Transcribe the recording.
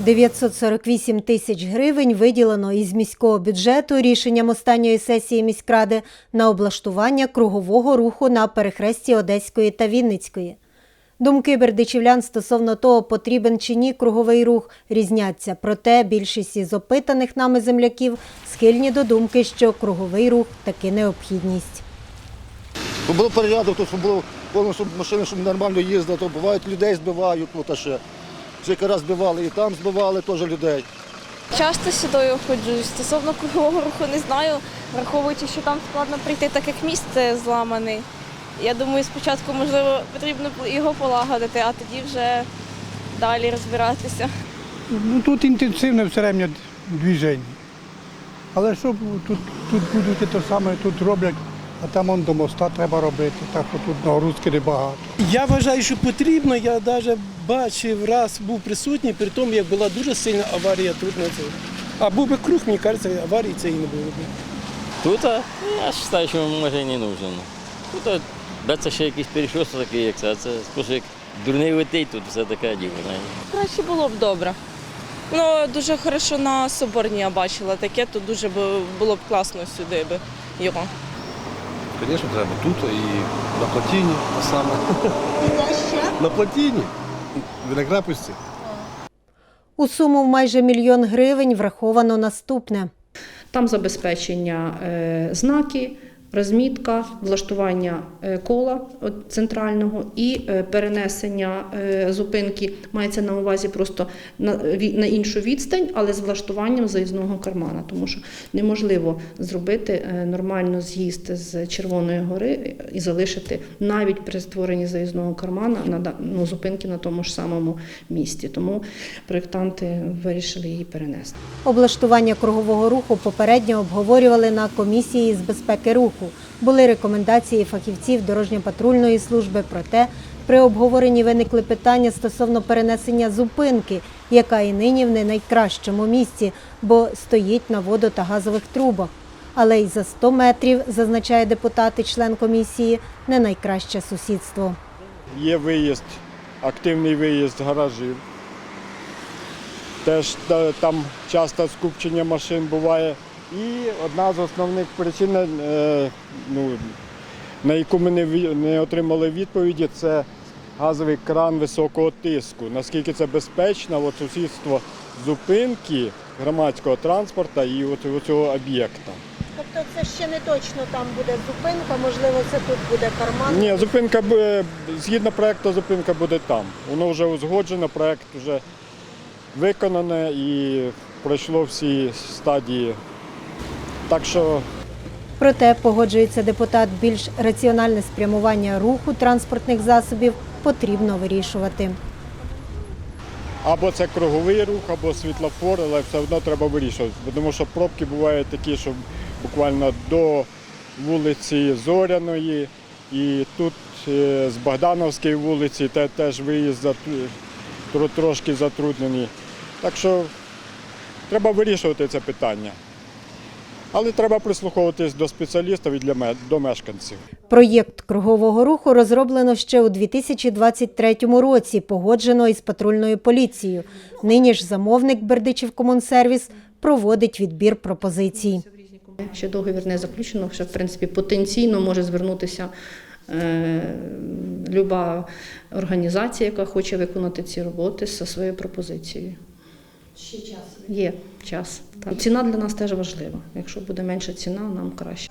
948 тисяч гривень виділено із міського бюджету рішенням останньої сесії міськради на облаштування кругового руху на перехресті Одеської та Вінницької. Думки бердичівлян стосовно того, потрібен чи ні круговий рух, різняться. Проте більшість із опитаних нами земляків схильні до думки, що круговий рух таки необхідність. Було порядок, щоб було повно, щоб машини щоб нормально їздили, то бувають людей збивають, тут а ще. Скільки раз збивали, і там збивали теж людей. Часто сюди ходжу. Стосовно кругового руху не знаю, враховуючи, що там складно прийти, так як міст зламаний. Я думаю, спочатку, можливо, потрібно його полагодити, а тоді вже далі розбиратися. Ну, тут інтенсивне все время движення. Але що тут, тут будуть те саме, тут роблять, а там он до моста треба робити, так що тут нагрузки небагато. Я вважаю, що потрібно. Я навіть бачив, раз був присутній, при тому, як була дуже сильна аварія тут на це. А був би круг, мені кажеться, аварії це і не було б. Тут, я вважаю, що може і не нужно. Тут а, це ще якийсь перешосток такий, як це, а це просто як дурний летить, тут все таке діло. Краще було б добре. Ну, дуже хорошо на Соборні я бачила таке, то дуже б було б класно сюди би його. Звісно, треба тут і на плотіні а саме. На плотіні. В Винограпусті. У суму в майже мільйон гривень враховано наступне. Там забезпечення е, знаки, розмітка, влаштування е, кола центрального і е, перенесення е, зупинки мається на увазі просто на, іншу відстань, але з влаштуванням заїзного кармана, тому що неможливо зробити нормально з'їзд з Червоної гори і залишити навіть при створенні заїзного кармана на ну, зупинки на тому ж самому місці. Тому проєктанти вирішили її перенести. Облаштування кругового руху попередньо обговорювали на комісії з безпеки руху. Були рекомендації фахівців дорожньо-патрульної служби. Проте при обговоренні виникли питання стосовно перенесення зупинки, яка і нині в не найкращому місці, бо стоїть на водо та газових трубах. Але й за 100 метрів, зазначає депутат і член комісії, не найкраще сусідство. Є виїзд, активний виїзд гаражів. Теж там часто скупчення машин буває. І одна з основних причин, е, ну, на яку ми не, отримали відповіді, це газовий кран високого тиску. Наскільки це безпечно, от сусідство зупинки громадського транспорту і от цього об'єкта. Тобто це ще не точно там буде зупинка, можливо, це тут буде карман. Ні, зупинка буде, згідно проекту, зупинка буде там. Воно вже узгоджено, проект вже виконане і пройшло всі стадії. Так що Проте погоджується депутат, більш раціональне спрямування руху транспортних засобів потрібно вирішувати. або це круговий рух, або світлофор, але все одно треба вирішувати. Тому що пробки бувають такі, що буквально до вулиці Зоряної, і тут е, з Богдановської вулиці теж виїзд трошки затруднений. Так що треба вирішувати це питання. Але треба прислуховуватись до спеціалістів і для до мешканців. Проєкт кругового руху розроблено ще у 2023 році, погоджено із патрульною поліцією. Нині ж замовник Бердичів Комунсервіс проводить відбір пропозицій. Ще договір не заключено, що в принципі потенційно може звернутися е, люба організація, яка хоче виконати ці роботи зі своєю пропозицією. Ще час є час. Ціна для нас теж важлива. Якщо буде менша ціна, нам краще.